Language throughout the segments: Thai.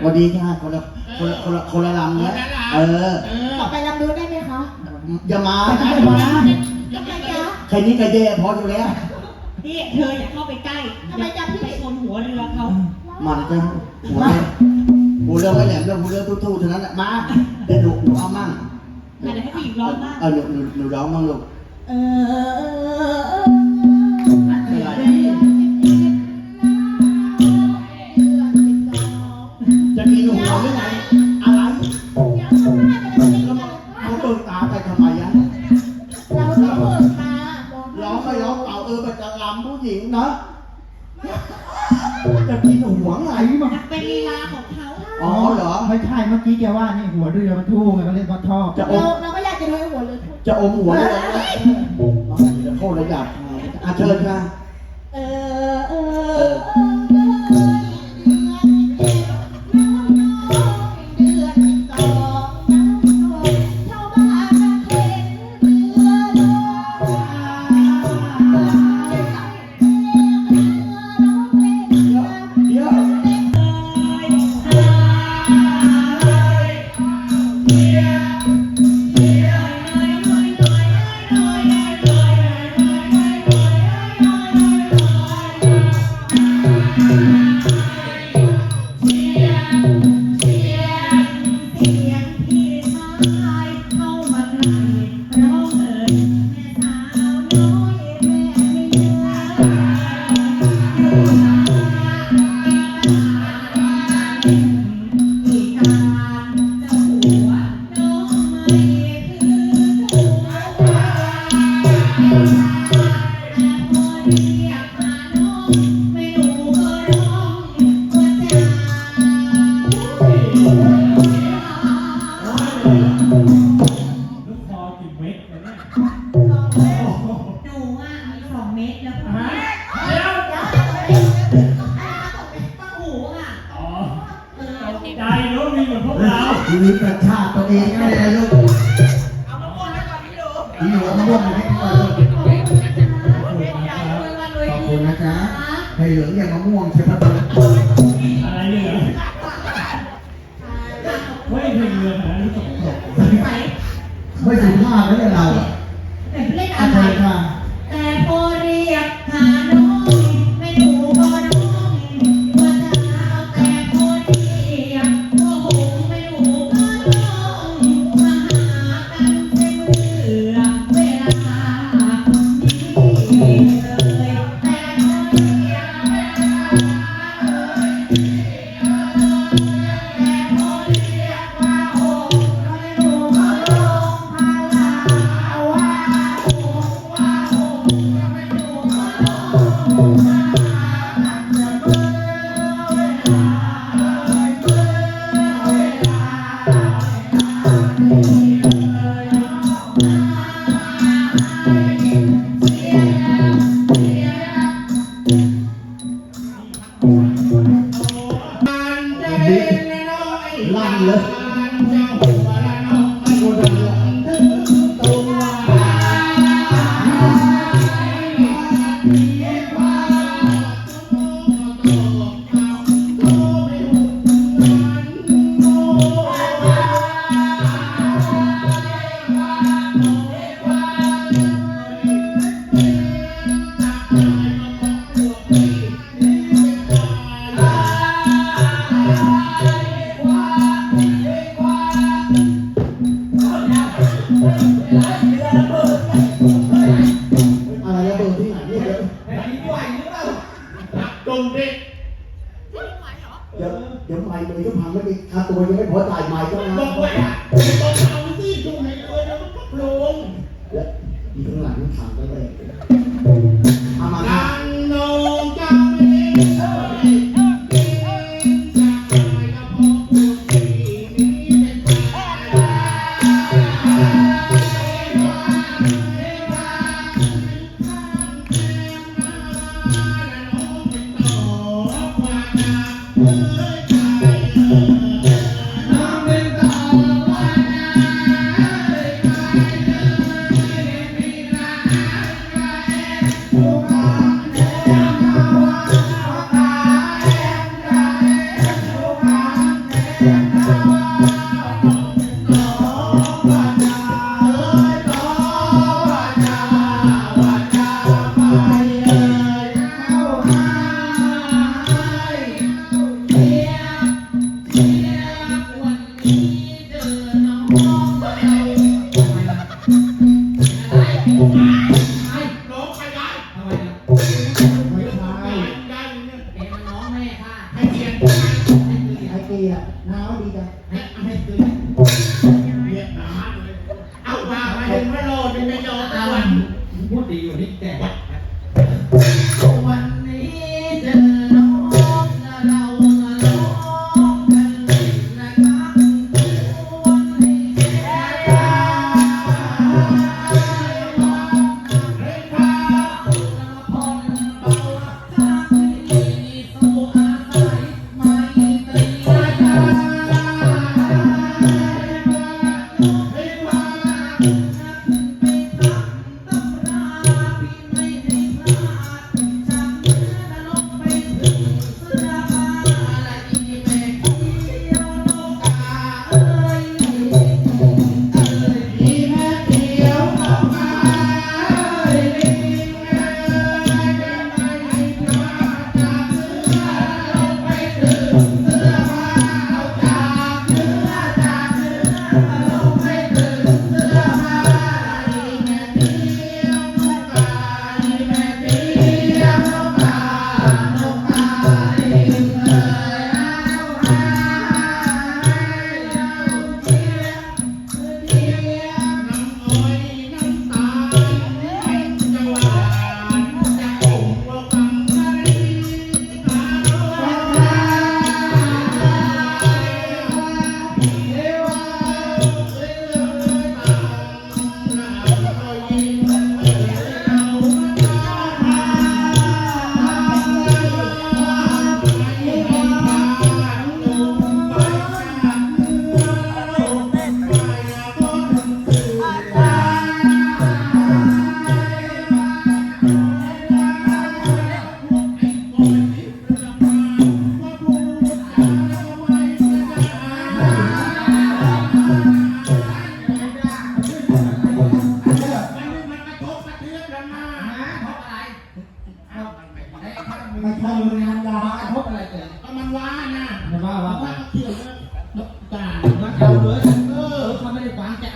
มมตินะสวัสดีค่ะคนละคนละคนละคนละลำนะเออเออต่อไปรับรู้ได้ไหมคะอย่ามานะทำไมจ๊ะแค่นี้ก็แย่พออยู่แล้วนี่เธออย่าเข้าไปใกล้ทำไมจ๊ะพี่ไปชนหัวเรือเขามันจะหัวเลยหัวเรือไม่แหลมเรื่องหัวเรือทู่ๆเท่านั้นแหละมาเดี๋ยวหนูหนูเอามั่งเดี๋ยวให้ผู้หญิงร้องบ้างเออหนูหนูหนูร้องมั่งลูกเออ หญิงนะจะกินหัวไงมาเป็นลีลาของเขาอ๋อเหรอ ไม่ใช่เมื่อกี้แกว่านี่หัวเรือมันทู่ไงเขาเรียกว่าท่อจะอเรามเราก็อยากจะดูหัวเรือทุกจะอมหัวเลยจะโทษระดับอาเชิญค่ะ เรามีประชาตัวเองไม่ได้ลูกเอามะม่วงให้ก่อนพี่ดูมีหัวมะม่วงให้ก่อนลูกขอบคุณนะจ๊ะให้เหลืองอย่างมะม่วงใช่ไหมอะไรเนี่ยเฮ้ยเหลงเรือหารู้สึกตกไม่สุภาพเลยเรา อ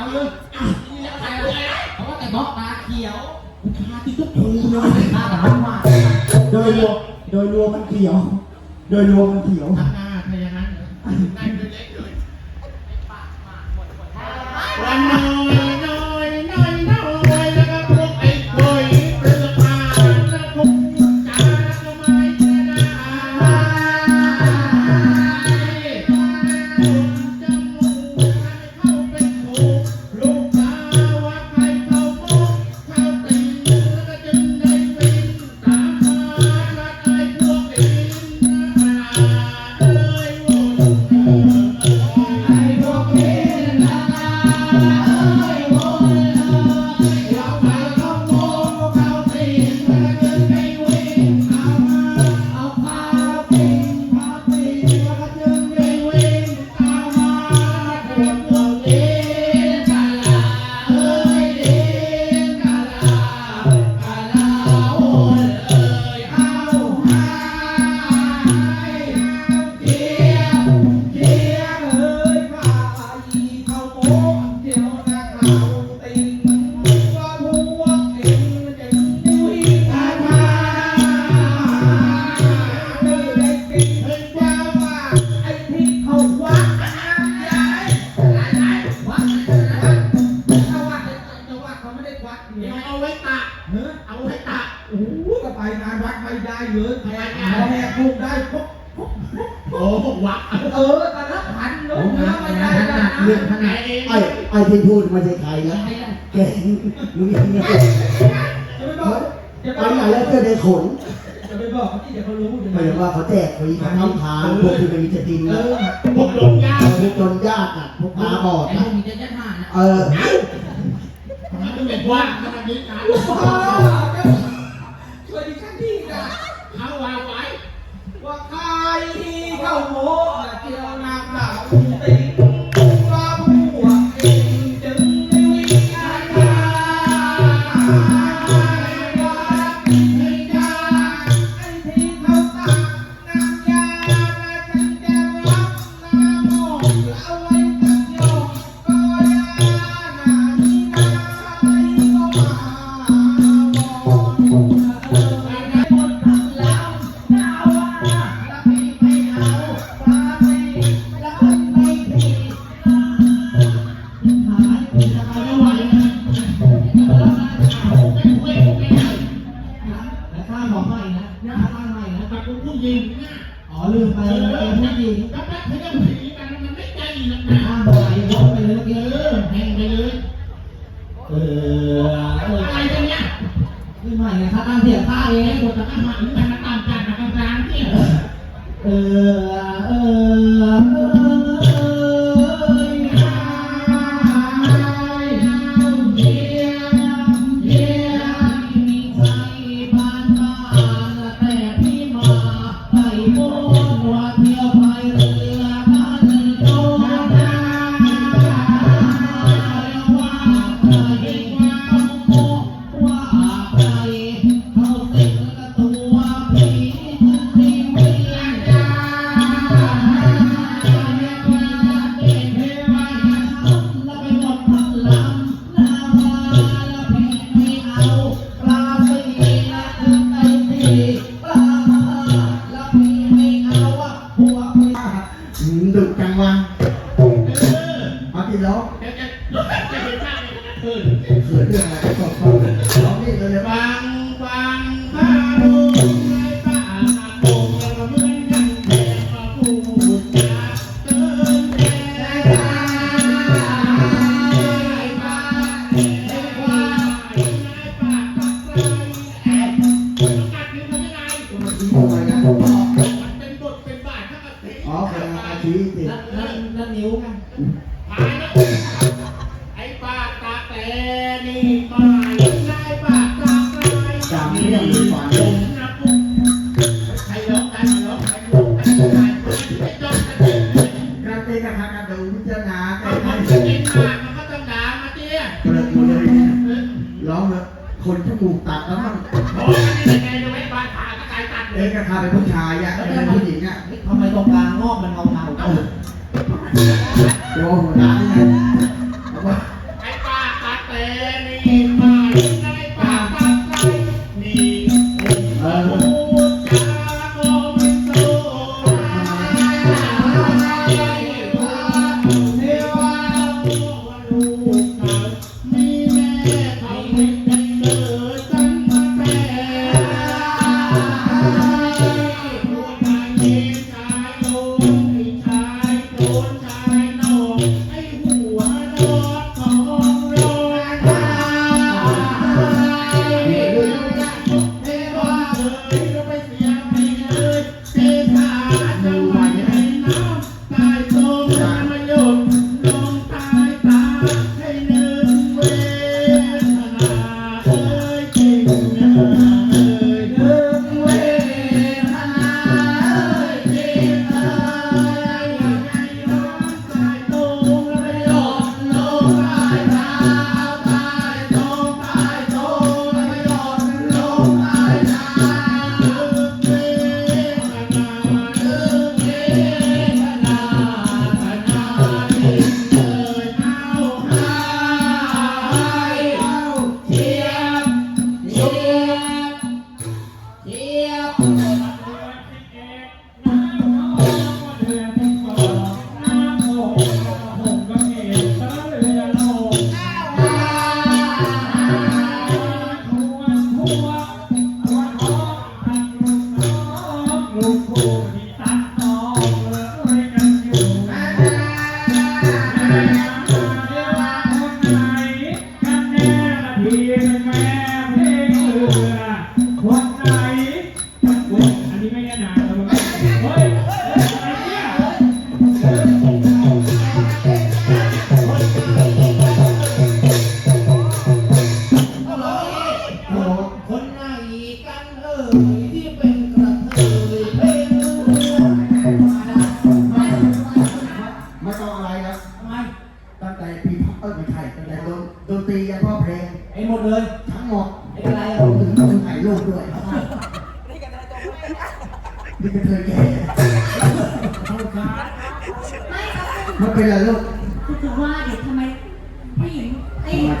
เอาเลยอะนี่แล้วใครอะไรเพราะว่าแต่บล็อกตาเขียวกูทาที่ก็ถูกเลยตาดำมาโดยรวมโดยรวมมันเขียว โดยรวมมันเขียว ทำหน้าเธออย่างนั้นได้ ไปบอกเขาที่เดี๋ยวเขารู้เยวไม่รู้ว่าเขาแจกฟรีทั้งน้ำทานพวกที่ไม่มีจะดินเอนะอพวกจนยากพวกจนยากอะพวกมาบอดไอ้พอะนี้จะยัดนะเออทำไมต้องเป็นว่าขนาดนี้นะช่วยดิฉันที่นะเขาวางไว้ว่าใครที่เข้าโม เรื่ไปเป็นผู้หญิง แล้วแป๊บเดียวผีกันมันไม่ใจหนั ทหารกรดูกเจ้านาแต่มันกินมามันก็ต้องด่ามาเตี้ยเปิดมาเลยร้องเลยคนจมูกตัดแล้วมันโอ้ยยังไงจะไว้บานผ่าก็กาตัดเอ้ยกระคาเป็นผู้ชายอะเป็นผู้หญิงอะทำไมตรงกลางงอกมันเงาเงา Yeah.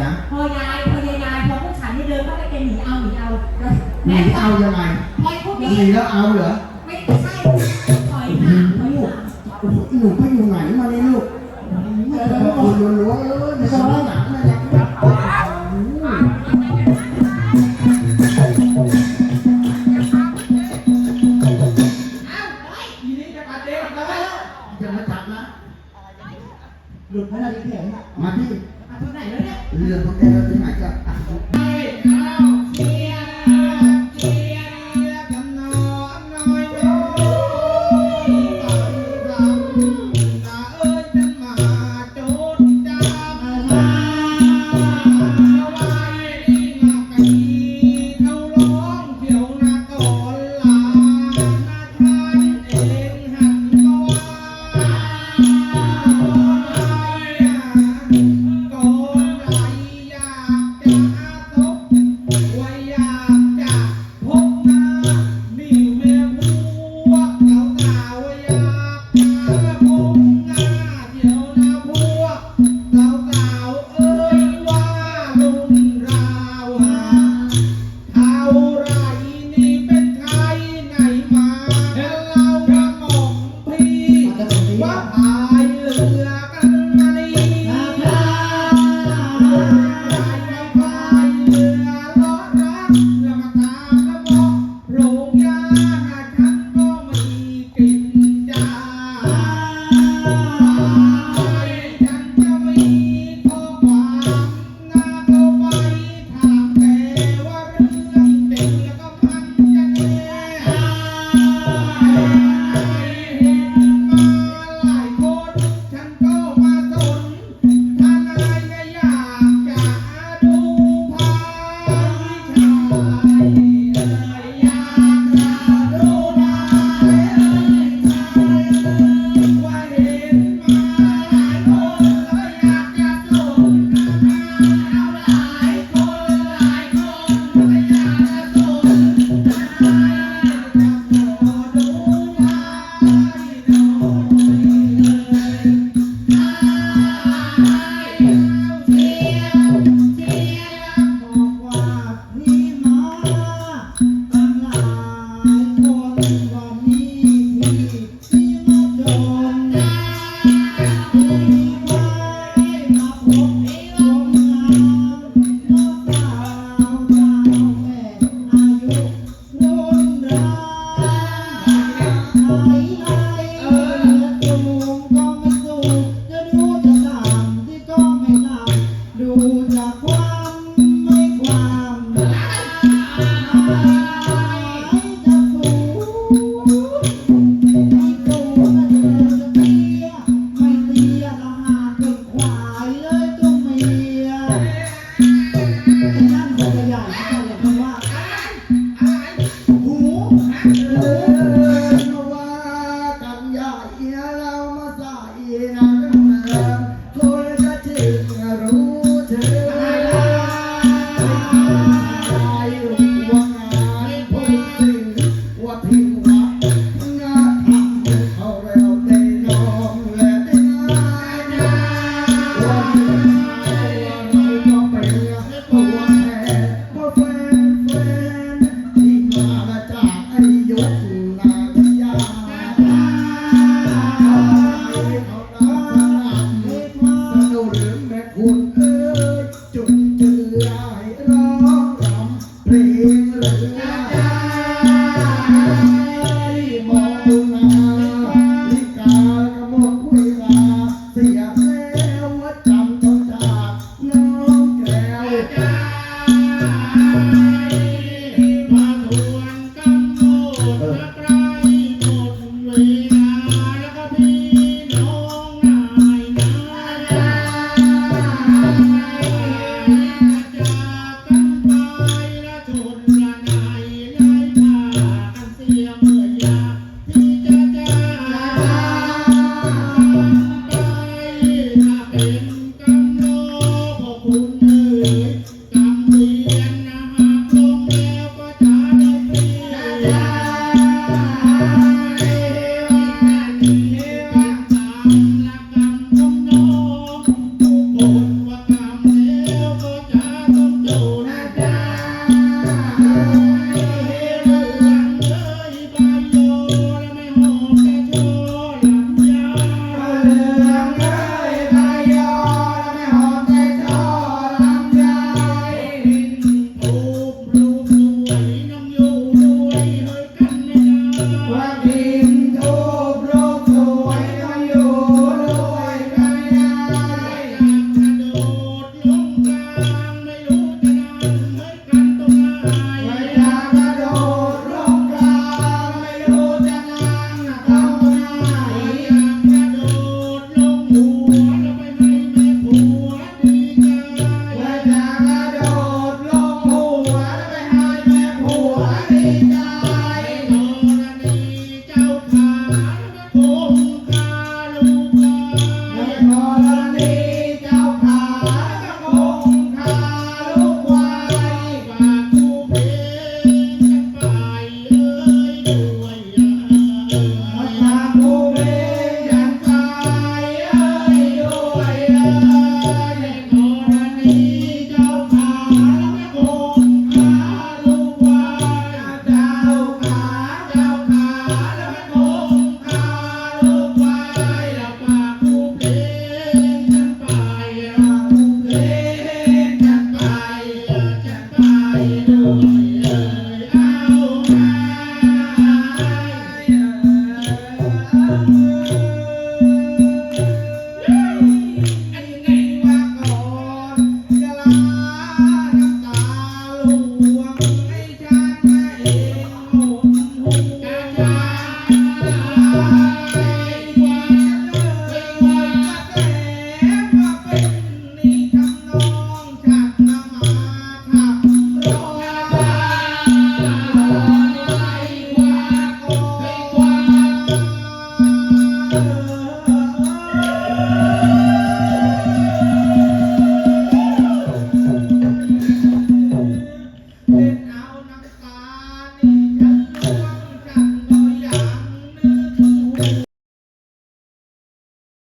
จ๊ะพอยายพอยายยายพอพวกฉันนี่เดินเข้าไปเป็นหนีเอาหนีเอาหนีเอายังไงพอยพวกหนี้นีแล้วเอาเหรอไม่ใช่ถอยหลัลังหนูไปอยู่ไหนมาเนี่ยลูกเออโอ้โหล้วงเลยไม่ใช่ว่หนังนะจ๊ะ